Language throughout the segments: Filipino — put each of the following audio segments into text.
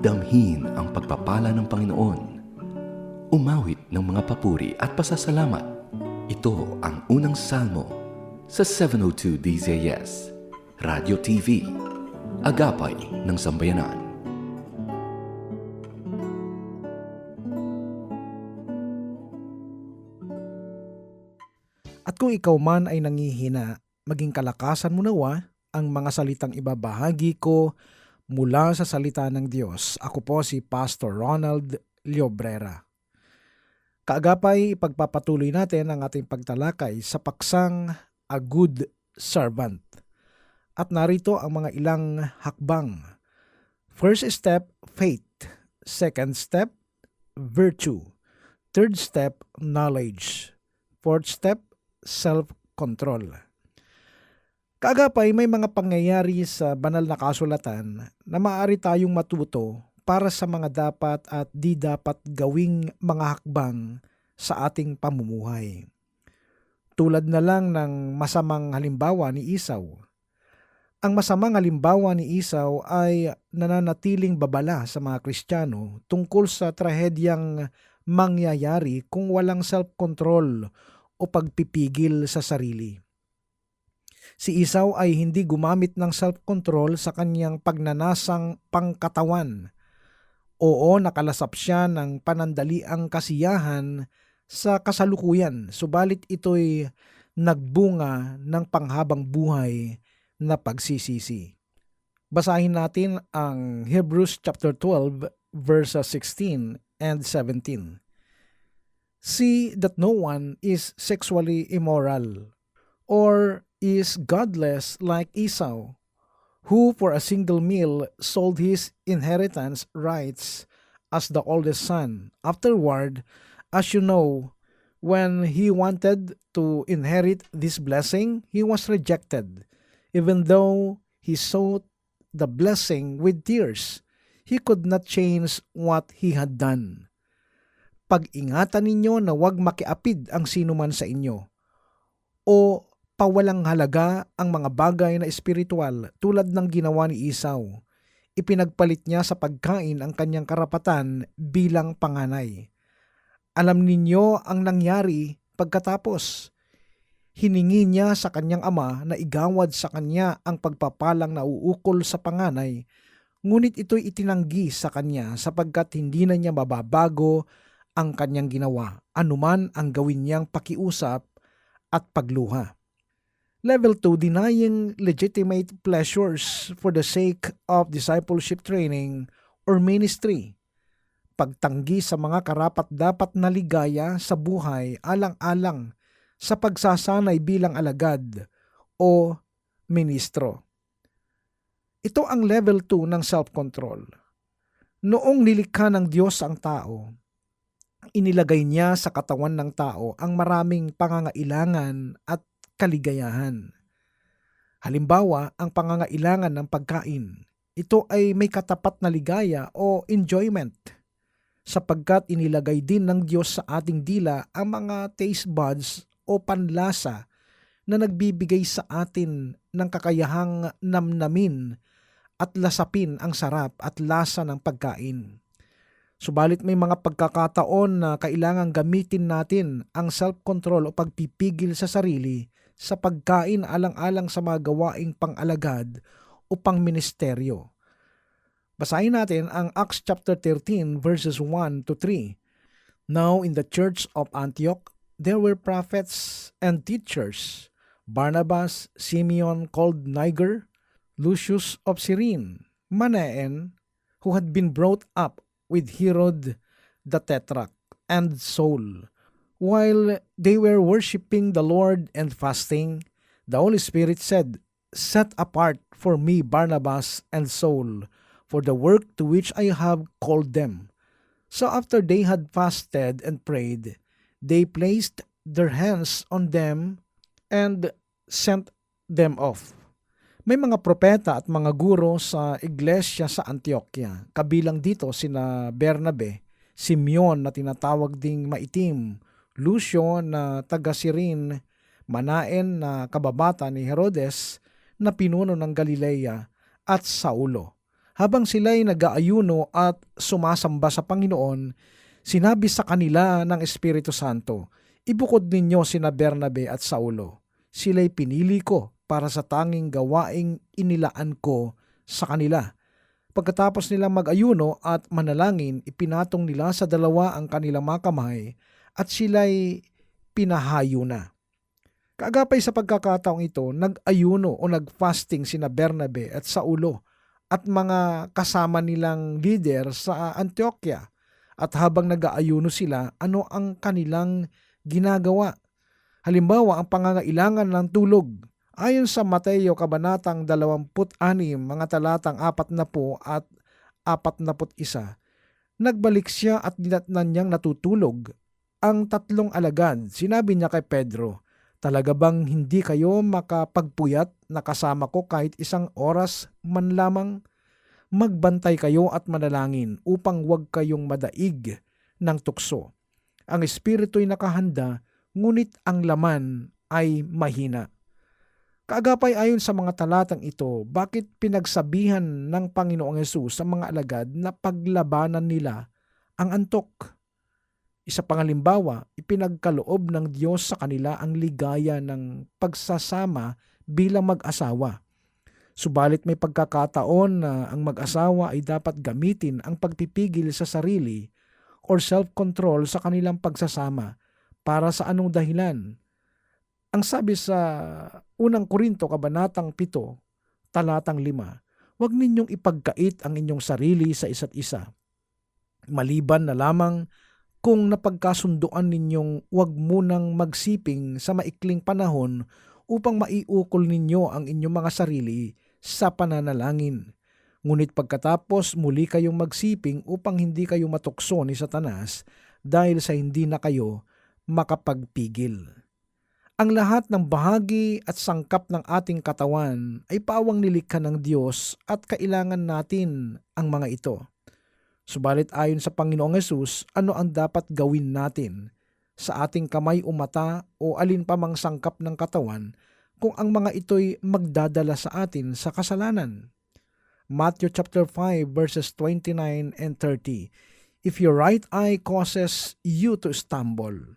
Damhin ang pagpapala ng Panginoon. Umawit ng mga papuri at pasasalamat. Ito ang unang salmo sa 702 DZS, Radio TV, Agapay ng Sambayanan. At kung ikaw man ay nangihina, maging kalakasan mo nawa ang mga salitang ibabahagi ko mula sa salita ng Diyos. Ako po si Pastor Ronald Liobrera. Kaagapay, ipagpapatuloy natin ang ating pagtalakay sa paksang A Good Servant. At narito ang mga ilang hakbang. First step, faith. Second step, virtue. Third step, knowledge. Fourth step, self-control. Kaagapay may mga pangyayari sa banal na kasulatan na maaari tayong matuto para sa mga dapat at di dapat gawing mga hakbang sa ating pamumuhay. Tulad na lang ng masamang halimbawa ni Isaw. Ang masamang halimbawa ni Isaw ay nananatiling babala sa mga Kristiyano tungkol sa trahedyang mangyayari kung walang self-control o pagpipigil sa sarili. Si Isaw ay hindi gumamit ng self-control sa kanyang pagnanasang pangkatawan. Oo, nakalasap siya ng panandaliang kasiyahan sa kasalukuyan, subalit ito'y nagbunga ng panghabang buhay na pagsisisi. Basahin natin ang Hebrews chapter 12 verses 16 and 17. See that no one is sexually immoral or is godless like Esau, who for a single meal sold his inheritance rights as the oldest son. Afterward, as you know, when he wanted to inherit this blessing, he was rejected, even though he sought the blessing with tears. He could not change what he had done. Pag-ingatan ninyo na huwag makiapid ang sinuman sa inyo o pawalang halaga ang mga bagay na espiritual tulad ng ginawa ni Isaw. Ipinagpalit niya sa pagkain ang kanyang karapatan bilang panganay. Alam ninyo ang nangyari pagkatapos. Hiningi niya sa kanyang ama na igawad sa kanya ang pagpapalang nauukol sa panganay, ngunit ito'y itinanggi sa kanya sapagkat hindi na niya mababago ang kanyang ginawa, anuman ang gawin niyang pakiusap at pagluha. Level 2, denying legitimate pleasures for the sake of discipleship training or ministry. Pagtanggi sa mga karapat-dapat na ligaya sa buhay alang-alang sa pagsasanay bilang alagad o ministro. Ito ang level 2 ng self-control. Noong nilikha ng Diyos ang tao, inilagay niya sa katawan ng tao ang maraming pangangailangan at kaligayahan. Halimbawa, ang pangangailangan ng pagkain. Ito ay may katapat na ligaya o enjoyment sapagkat inilagay din ng Diyos sa ating dila ang mga taste buds o panlasa na nagbibigay sa atin ng kakayahang namnamin at lasapin ang sarap at lasa ng pagkain. Subalit may mga pagkakataon na kailangang gamitin natin ang self-control o pagpipigil sa sarili sa pagkain alang-alang sa mga gawaing pang-alagad o pang-ministeryo. Basahin natin ang Acts chapter 13 verses 1 to 3. Now in the church of Antioch there were prophets and teachers, Barnabas, Simeon called Niger, Lucius of Cyrene, Manaen, who had been brought up with Herod the Tetrarch, and Saul. While they were worshiping the Lord and fasting, the Holy Spirit said, Set apart for me Barnabas and Saul for the work to which I have called them. So after they had fasted and prayed, they placed their hands on them and sent them off. May mga propeta at mga guro sa iglesia sa Antioquia. Kabilang dito sina Bernabe, Simeon na tinatawag ding maitim, Lucio na taga Sirin, Manaen na kababata ni Herodes na pinuno ng Galilea at Saulo. habang sila'y nag-aayuno at sumasamba sa Panginoon, sinabi sa kanila ng Espiritu Santo, Ibukod ninyo sina Bernabe at Saulo. Sila'y pinili ko para sa tanging gawaing inilaan ko sa kanila. Pagkatapos nilang mag-ayuno at manalangin, ipinatong nila sa dalawa ang kanilang mga kamay at sila'y pinahayo na. Kaagapay sa pagkakataong ito, nag-ayuno o nag-fasting sina Bernabe at Saulo at mga kasama nilang leader sa Antioquia. At habang nag-aayuno sila, ano ang kanilang ginagawa? Halimbawa, ang pangangailangan ng tulog. Ayon sa Mateo Kabanatang 26, mga talatang 40 at 41, nagbalik siya at dinatnan niyang natutulog. Ang tatlong alagad, sinabi niya kay Pedro, Talaga bang hindi kayo makapagpuyat na kasama ko kahit isang oras man lamang? Magbantay kayo at manalangin upang huwag kayong madaig ng tukso. Ang espiritu'y nakahanda, ngunit ang laman ay mahina. Kaagapay ayon sa mga talatang ito, bakit pinagsabihan ng Panginoong Yesus sa mga alagad na paglabanan nila ang antok? Isa pangalimbawa, ipinagkaloob ng Diyos sa kanila ang ligaya ng pagsasama bilang mag-asawa. Subalit may pagkakataon na ang mag-asawa ay dapat gamitin ang pagpipigil sa sarili or self-control sa kanilang pagsasama para sa anong dahilan. Ang sabi sa unang Korinto Kabanatang 7, talatang 5, huwag ninyong ipagkait ang inyong sarili sa isa't isa. Maliban na lamang kung napagkasunduan ninyong huwag munang magsiping sa maikling panahon upang maiukol ninyo ang inyong mga sarili sa pananalangin. Ngunit pagkatapos muli kayong magsiping upang hindi kayo matukso ni Satanas dahil sa hindi na kayo makapagpigil. Ang lahat ng bahagi at sangkap ng ating katawan ay pawang nilikha ng Diyos at kailangan natin ang mga ito. Subalit ayon sa Panginoong Yesus, ano ang dapat gawin natin sa ating kamay o mata o alin pa mang sangkap ng katawan kung ang mga ito'y magdadala sa atin sa kasalanan? Matthew chapter 5 verses 29 and 30. If your right eye causes you to stumble,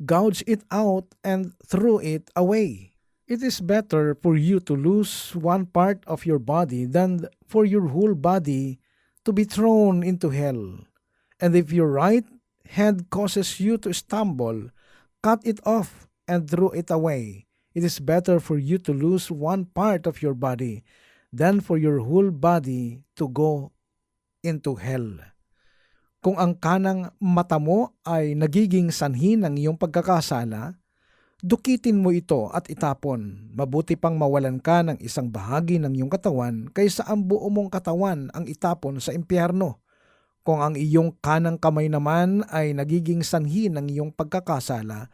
gouge it out and throw it away. It is better for you to lose one part of your body than for your whole body to be thrown into hell. And if your right hand causes you to stumble, cut it off and throw it away. It is better for you to lose one part of your body than for your whole body to go into hell. Kung ang kanang mata mo ay nagiging sanhi ng iyong pagkakasala, dukitin mo ito at itapon. Mabuti pang mawalan ka ng isang bahagi ng iyong katawan kaysa ang buo mong katawan ang itapon sa impyerno. Kung ang iyong kanang kamay naman ay nagiging sanhi ng iyong pagkakasala,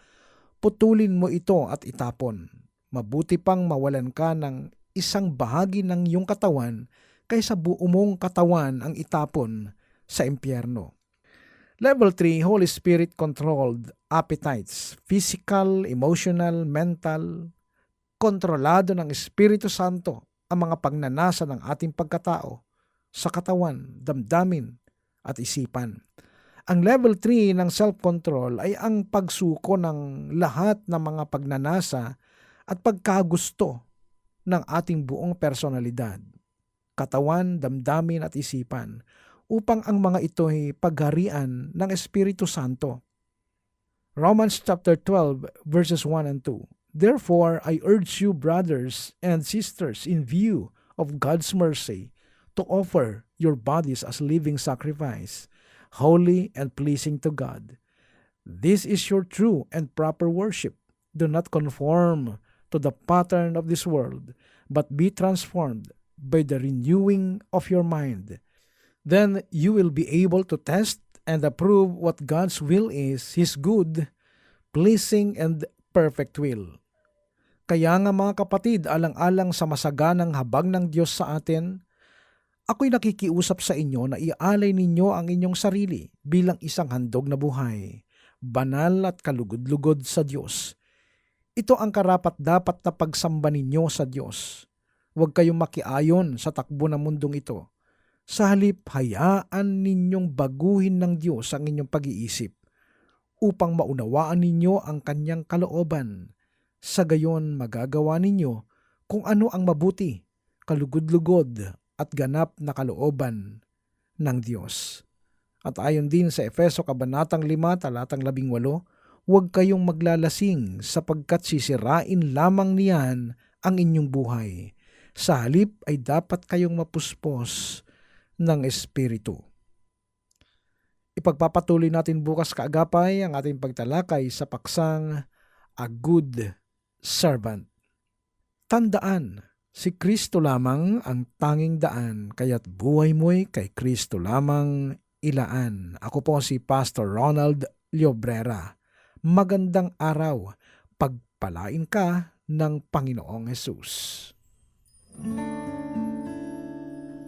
putulin mo ito at itapon. Mabuti pang mawalan ka ng isang bahagi ng iyong katawan kaysa buo mong katawan ang itapon sa impyerno. Level 3, Holy Spirit controlled appetites, physical, emotional, mental, kontrolado ng Espiritu Santo ang mga pagnanasa ng ating pagkatao sa katawan, damdamin at isipan. Ang level 3 ng self-control ay ang pagsuko ng lahat ng mga pagnanasa at pagkagusto ng ating buong personalidad, katawan, damdamin at isipan upang ang mga ito ay pagharian ng Espiritu Santo. Romans chapter 12 verses 1 and 2. Therefore, I urge you brothers and sisters in view of God's mercy to offer your bodies as living sacrifice, holy and pleasing to God. This is your true and proper worship. Do not conform to the pattern of this world, but be transformed by the renewing of your mind then you will be able to test and approve what God's will is, His good, pleasing, and perfect will. Kaya nga mga kapatid, alang-alang sa masaganang habag ng Diyos sa atin, ako'y nakikiusap sa inyo na ialay ninyo ang inyong sarili bilang isang handog na buhay, banal at kalugod-lugod sa Diyos. Ito ang karapat dapat na pagsamba ninyo sa Diyos. Huwag kayong makiayon sa takbo ng mundong ito Sa halip, hayaan ninyong baguhin ng Diyos ang inyong pag-iisip upang maunawaan ninyo ang kanyang kalooban. Sa gayon, magagawa ninyo kung ano ang mabuti, kalugod-lugod at ganap na kalooban ng Diyos. At ayon din sa Efeso Kabanatang 5, talatang 18, huwag kayong maglalasing sapagkat sisirain lamang niyan ang inyong buhay. Sa halip ay dapat kayong mapuspos ng Espiritu. Ipagpapatuloy natin bukas kaagapay ang ating pagtalakay sa paksang A Good Servant. Tandaan, si Kristo lamang ang tanging daan, kaya't buhay mo'y kay Kristo lamang ilaan. Ako po si Pastor Ronald Llobrera. Magandang araw. Pagpalain ka ng Panginoong Hesus.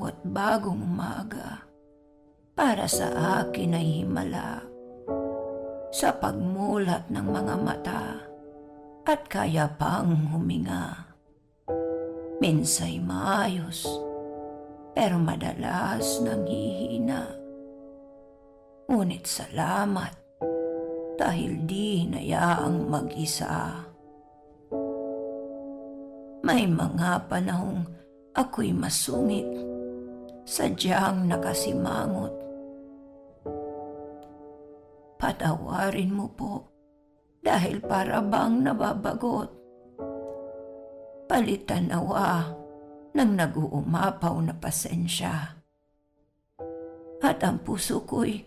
Bawat bagong umaga para sa akin ay himala sa pagmulat ng mga mata at kaya pang huminga. Minsay maayos, pero madalas nanghihina. Ngunit salamat dahil di hinayaang mag-isa. May mga panahong ako'y masungit, sadyang nakasimangot. Patawarin mo po dahil para bang nababagot. Palitan nawa ng nag-uumapaw na pasensya. At ang puso ko'y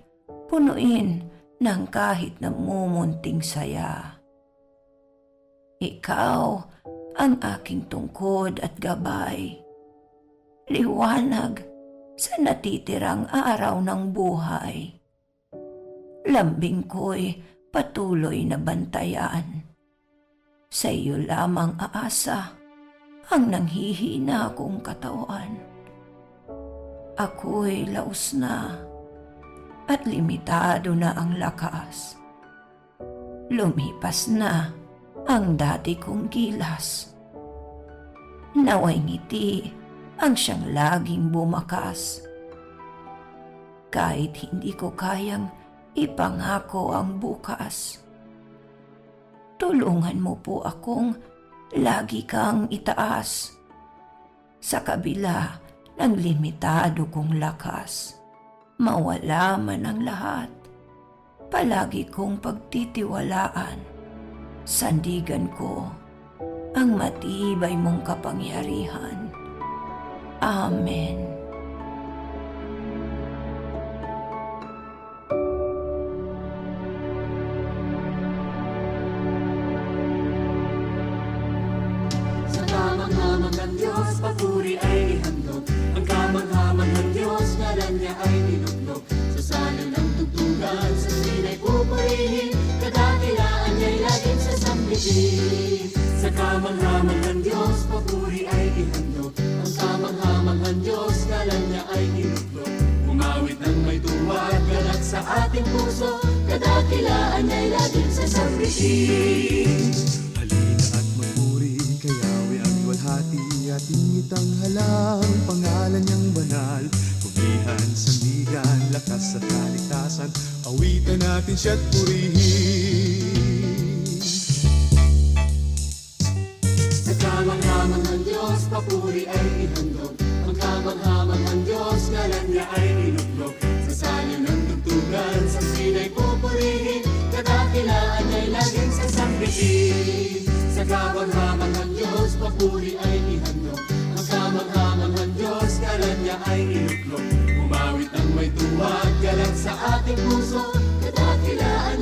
punuin ng kahit namumunting saya. Ikaw ang aking tungkod at gabay. Liwanag sa natitirang araw ng buhay. Lambing ko'y patuloy na bantayan. Sa iyo lamang aasa ang nanghihina kong katawan. Ako'y laos na at limitado na ang lakas. Lumipas na ang dati kong gilas. Naway ngiti ang siyang laging bumakas. Kahit hindi ko kayang ipangako ang bukas. Tulungan mo po akong lagi kang itaas sa kabila ng limitado kong lakas. Mawala man ang lahat, palagi kong pagtitiwalaan sandigan ko ang matibay mong kapangyarihan. Amen. Sa kamang-hamang ng Diyos, papuri ay ihandog. Ang kamang-hamang ng Diyos, ngalan niya ay niluglog. Sa salin ng tugtugan, sa sinay pupurihin, kadakilaan niya'y laging sasambitin. Sa kamang-hamang ating puso, kadakilaan niya'y laging sasambitin. Halina at magpuri kay Yahweh ang luwalhati Ating itanghalang pangalan niyang banal Pugihan, sandigan, lakas at kaligtasan Awitan natin siya't purihin ang may tuwag, galang sa ating puso Kadakilaan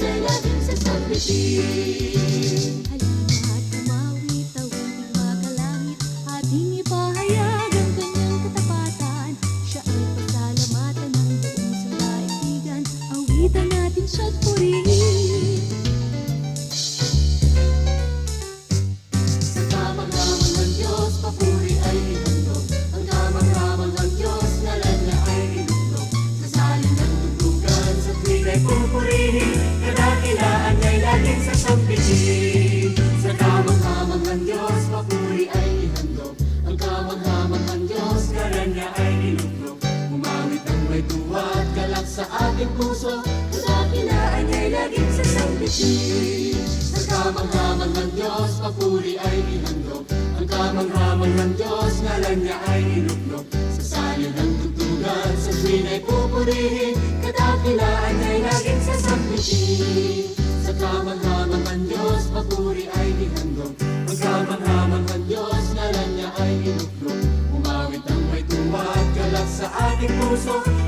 sasambitin Sa kamanghaman ng Diyos, papuri ay ihandog Ang kamanghaman ng Diyos, ngalan niya ay iluklog Sa salin ng tugtugan, sa tuwing ay pupurihin. Kadakilaan niya'y laging sasambitin Sa kamanghaman ng Diyos, papuri ay ihandog Ang kamanghaman ng Diyos, ngalan niya ay iluklog Umawit ang may tuwag, galak sa ating puso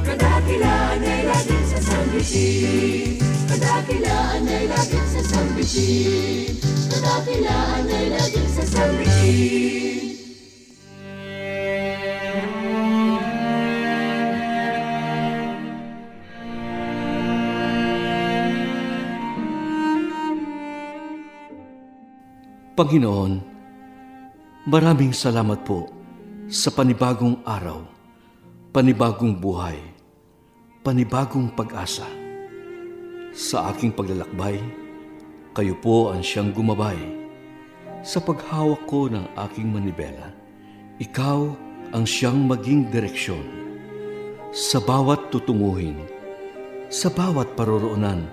Kadakilaan niya'y laging sasambitin. Kadakilaan niya'y laging sasambitin. Kadakilaan niya'y laging sasambitin. Panginoon, maraming salamat po sa panibagong araw, panibagong buhay, panibagong pag-asa. Sa aking paglalakbay, kayo po ang siyang gumabay. Sa paghawak ko ng aking manibela, ikaw ang siyang maging direksyon. Sa bawat tutunguhin, sa bawat paroroonan,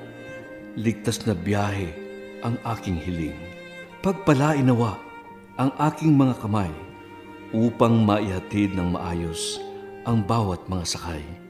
ligtas na biyahe ang aking hiling. Pagpalain nawa ang aking mga kamay upang maihatid ng maayos ang bawat mga sakay.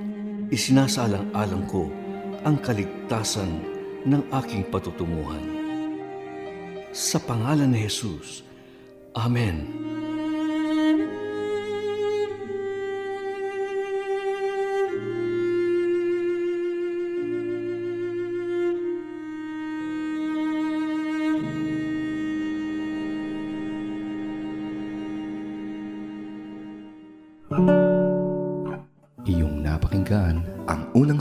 isinasalang-alang ko ang kaligtasan ng aking patutunguhan. Sa pangalan ni Jesus, Amen.